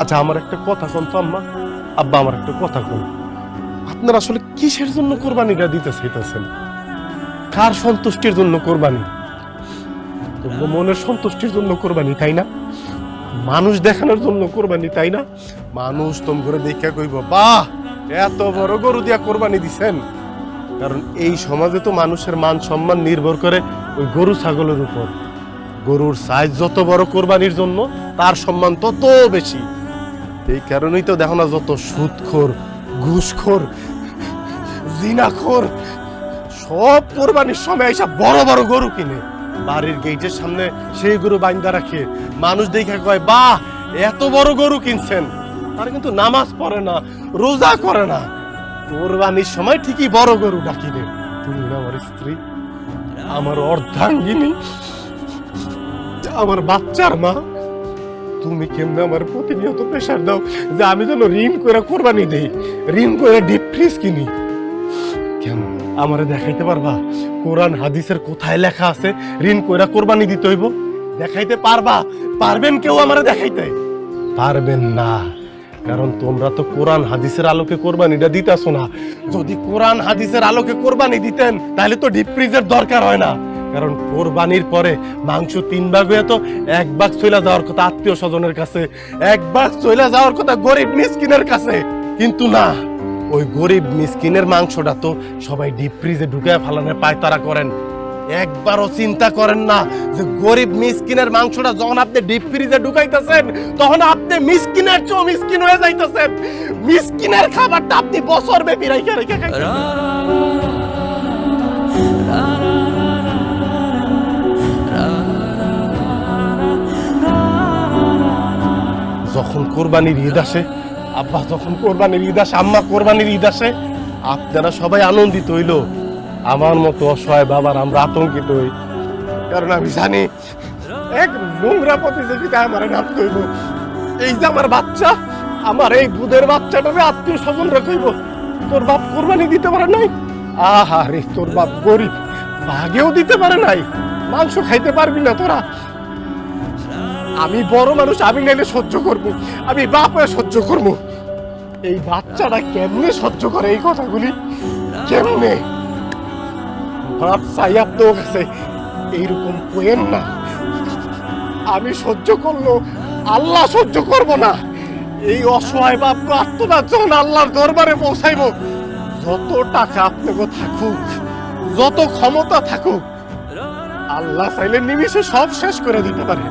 আচ্ছা আমার একটা কথা কোন আম্মা। আব্বা, আমার একটা কথা কোন। আপনারা আসলে কিসের জন্য কোরবানিটা দিতে চাইতেছেন কার সন্তুষ্টির জন্য কোরবানি? মনের সন্তুষ্টির জন্য কোরবানি, তাই না? মানুষ দেখানোর জন্য কোরবানি, তাই না? মানুষ তোম করে দেখা কইব, বাহ, এত বড় গরু দিয়া কোরবানি দিছেন। কারণ এই সমাজে তো মানুষের মান সম্মান নির্ভর করে ওই গরু ছাগলের উপর। গরুর সাইজ যত বড় কোরবানির জন্য, তার সম্মান তত বেশি। এই কারণেই তো দেখো না যত সুদখোর, ঘুষখোর, জিনাখোর, সব কোরবানির সময় এসব বড় বড় গরু কিনে। বাড়ির গেটের সামনে সেই গরু বাইন্দা রাখে। মানুষ দেখে কয়, বাহ, এত বড় গরু কিনছেন। তারা কিন্তু নামাজ পড়ে না, রোজা করে না। কোরবানির সময় ঠিকই বড় গরু ডাকিলে তুমি আমার স্ত্রী, আমার অর্ধাঙ্গিনী, আমার বাচ্চার মা। তুমি কেমনে আমার প্রতিনিয়ত প্রেশার দাও যে আমি যেন ঋণ করে কোরবানি দেই? ঋণ করে ডিপ ফ্রিজ কিনি? কেন? আমারে দেখাইতে পারবা? কোরআন, হাদিসের কোথায় লেখা আছে, ঋণ কইরা কোরবানি দিতে হইব? দেখাইতে পারবা? পারবেন কেউ আমারে দেখাইতে? পারবেন না। কারণ তোমরা তো কোরআন, হাদিসের আলোকে কোরবানিটা দিতেছো না। যদি কোরআন, হাদিসের আলোকে কোরবানি দিতেন, তাহলে তো ডিপ ফ্রিজের দরকার হয় না। কারণ কোরবানির পরে মাংস তিন ভাগ হয়ে তো এক ভাগ চলে যাওয়ার কথা আত্মীয় স্বজনের কাছে, এক ভাগ চলে যাওয়ার কথা গরিব মিসকিনের কাছে। কিন্তু না, ওই গরিব মিসকিনের মাংসটা তো সবাই ডিপ ফ্রিজে ঢুকে ফালানোর পায়তারা করেন। একবারও চিন্তা করেন না যে গরিব মিসকিনের মাংসটা যখন আপনি ডিপ ফ্রিজে ঢুকাইতেছেন, তখন আপনি মিসকিনের চেয়েও মিসকিন হয়ে যাইতেছেন। মিসকিনের খাবারটা আপনি বছর ব্যাপী রাইখে রেখে খাইতেছেন। যখন কোরবানির ঈদ আসে, আব্বা যখন কোরবানির ঈদ আসে, আম্মা কোরবানির ঈদ আসে, আপনারা সবাই আনন্দিত হইল। আমার মতো অসহায় বাবার আমরা আতঙ্কিত হই। কারণ আমি জানি, এক নোংরা প্রতিযোগিতায় আমার নাম হইব এই যে আমার বাচ্চা, আমার এই দুধের বাচ্চাটারে আত্মীয় স্বজন রাখইব। তোর বাপ কোরবানি দিতে পারে নাই? আহা রে তোর বাপ গরিব, ভাগেও দিতে পারে নাই। মাংস খাইতে পারবি না তোরা। আমি বড় মানুষ, আমি নাইলে সহ্য করব। আমি বাপ হয়ে সহ্য করব। এই বাচ্চাটা কেমনে সহ্য করে এই কথাগুলি? কেমনে? বাপ চাই আপনার কাছে এইরকম কোয়েন না। আমি সহ্য করল, আল্লাহ সহ্য করব না। এই অসহায় বাপকে আত্মনাথ যখন আল্লাহর দরবারে পৌঁছাইব, যত টাকা আপনাকে থাকুক, যত ক্ষমতা থাকুক, আল্লাহ চাইলে নিমিষে সব শেষ করে দিতে পারে।